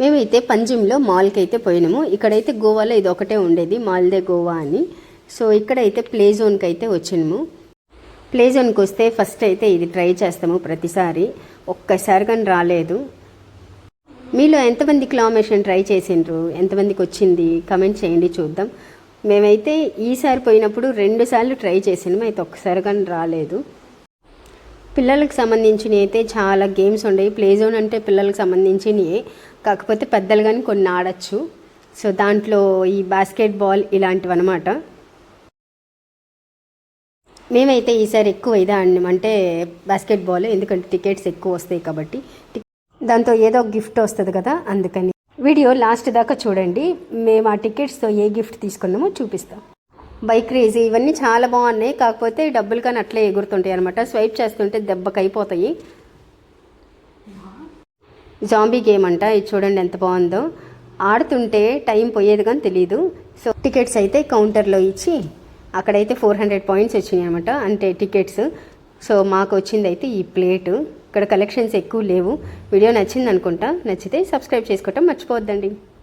మేమైతే పంజిమ్లో మాల్కి అయితే పోయినాము. ఇక్కడైతే గోవాలో ఇది ఒకటే ఉండేది మాల్దే గోవా అని. సో ఇక్కడైతే ప్లే జోన్కి అయితే వచ్చినాము. ప్లే జోన్కి వస్తే ఫస్ట్ అయితే ఇది ట్రై చేస్తాము ప్రతిసారి. ఒక్కసారి కానీ రాలేదు. మీలో ఎంతమంది క్లామేషన్ ట్రై చేసిండ్రు? ఎంతమందికి వచ్చింది? కమెంట్ చేయండి చూద్దాం. మేమైతే ఈసారి పోయినప్పుడు రెండు సార్లు ట్రై చేసినాము అయితే ఒక్కసారి కానీ రాలేదు. పిల్లలకు సంబంధించినవి అయితే చాలా గేమ్స్ ఉండేవి ప్లే జోన్ అంటే పిల్లలకు సంబంధించినవి కాకపోతే పెద్దలు కానీ కొన్ని ఆడచ్చు. సో దాంట్లో ఈ బాస్కెట్ బాల్ ఇలాంటివి అనమాట మేమైతే ఈసారి ఎక్కువ ఇదే ఆడినాం. అంటే బాస్కెట్ బాల్ ఎందుకంటే టికెట్స్ ఎక్కువ వస్తాయి కాబట్టి. దాంతో ఏదో ఒక గిఫ్ట్ వస్తుంది కదా అందుకని. వీడియో లాస్ట్ దాకా చూడండి. మేము ఆ టికెట్స్తో ఏ గిఫ్ట్ తీసుకున్నామో చూపిస్తాం. బైక్ రేజ్ ఇవన్నీ చాలా బాగున్నాయి. కాకపోతే డబ్బులు కానీ అట్లే ఎగురుతుంటాయి అనమాట స్వైప్ చేస్తుంటే దెబ్బకి అయిపోతాయి జాంబీ గేమ్ అంట. ఇది చూడండి ఎంత బాగుందో. ఆడుతుంటే టైం పోయేది కానీ తెలియదు సో టికెట్స్ అయితే కౌంటర్లో ఇచ్చి అక్కడైతే ఫోర్ హండ్రెడ్ పాయింట్స్ వచ్చినాయి అనమాట అంటే టికెట్స్. సో మాకు వచ్చింది అయితే ఈ ప్లేటు. ఇక్కడ కలెక్షన్స్ ఎక్కువ లేవు. వీడియో నచ్చింది అనుకుంటా నచ్చితే సబ్స్క్రైబ్ చేసుకోవటం మర్చిపోవద్దండి.